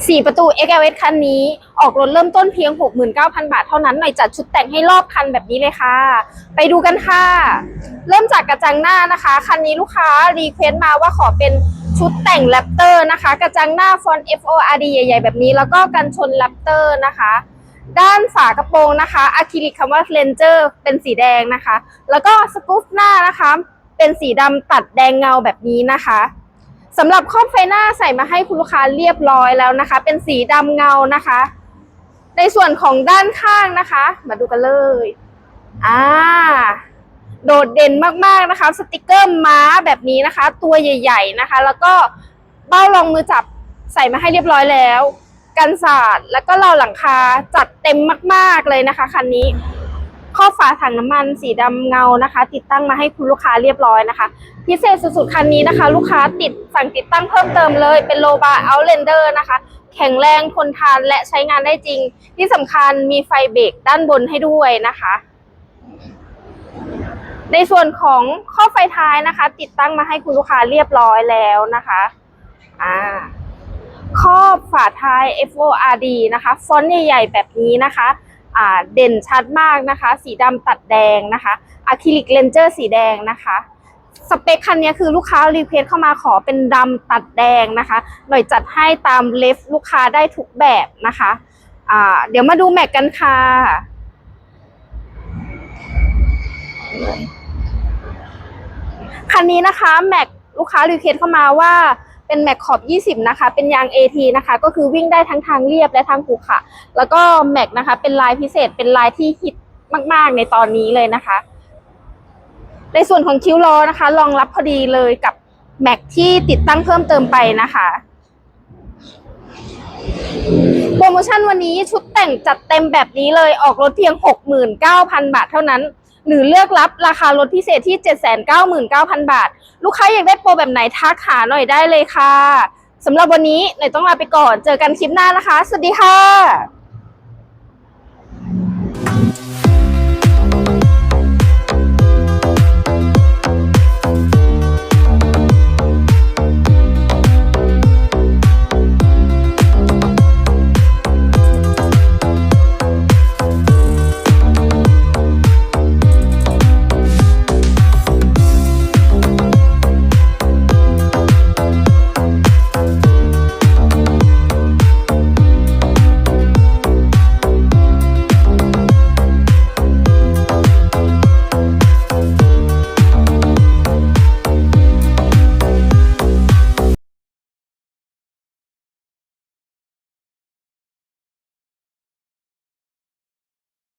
4 ประตู XLS คันนี้ ออกรถเริ่มต้นเพียง 69,000 บาทเท่านั้น หน่อยจัดชุดแต่งให้รอบคันแบบนี้เลยค่ะ ไปดูกันค่ะ เริ่มจากกระจังหน้านะคะ คันนี้ลูกค้ารีเควสต์มาว่าขอเป็นชุดแต่งแรปเตอร์นะคะ กระจังหน้าฟอนต์ FORD ใหญ่ ๆ แบบนี้ แล้วก็กันชนแรปเตอร์นะคะ ด้านฝากระโปรงนะคะอะคริลิกคำว่าเลนเจอร์เป็นสีแดงนะคะ แล้วก็สกู๊ปหน้านะคะ เป็นสีดำตัดแดงเงาแบบนี้นะคะ สำหรับครอบไฟหน้าใส่มาให้คุณลูกค้าเรียบร้อยแล้วนะคะ เป็นสีดำเงานะคะ ในส่วนของด้านข้างนะคะ มาดูกันเลยอ่าโดดเด่นมากๆนะคะ สติกเกอร์ม้าแบบนี้นะคะ ตัวใหญ่ ๆนะคะ แล้วก็เบ้ารองมือจับใส่มาให้เรียบร้อยแล้ว กันศาสตร์แล้วก็เราหลังคาจัดเต็มมาก ๆเลยนะคะคันนี้ ข้อฝาถังน้ำมันสีดำเงานะคะ ติดตั้งมาให้คุณลูกค้าเรียบร้อยนะคะ พิเศษสุดๆคันนี้นะคะ ลูกค้าติดสั่งติดตั้งเพิ่มเติมเลย เป็นโลบาเอาเลนเดอร์นะคะ แข็งแรงทนทานและใช้งานได้จริง ที่สำคัญมีไฟเบรกด้านบนให้ด้วยนะคะ ในส่วนของข้อไฟท้ายนะคะ ติดตั้งมาให้คุณลูกค้าเรียบร้อยแล้วนะคะอ่าครอบฝาท้าย FORD นะคะ ฟอนต์ใหญ่ ๆ แบบนี้นะคะ เด่นชัดมากนะคะ สีดำตัดแดงนะคะอะคริลิกเลนเจอร์สีแดงนะคะสเปคคันนี้คือลูกค้ารีเควสเข้ามาขอเป็นดำตัดแดงนะคะ หน่อยจัดให้ตามเลฟลูกค้าได้ทุกแบบนะคะอ่าเดี๋ยวมาดูแม็กกันค่ะ คันนี้นะคะแม็กลูกค้ารีเควสเข้ามาว่า เป็นแม็กขอบ 20 นะคะ เป็นยาง AT นะคะ ก็คือวิ่งได้ทั้งทางเรียบและทางขรุขระแล้วก็แม็กนะคะ เป็นลายพิเศษ เป็นลายที่ฮิตมาก ๆ ในตอนนี้เลยนะคะ ในส่วนของคิ้วล้อนะคะ รองรับพอดีเลยกับแม็กที่ติดตั้งเพิ่มเติมไปนะคะโปรโมชั่นวันนี้ชุดแต่งจัดเต็มแบบนี้เลยออกรถเพียง 69,000 บาทเท่านั้น หรือเลือกรับราคารถพิเศษที่ 799,000 บาท ลูกค้าอยากได้โปรแบบไหนทักหาหน่อยได้เลยค่ะสำหรับวันนี้หน่อยต้องลาไปก่อน เจอกันคลิปหน้านะคะ สวัสดีค่ะ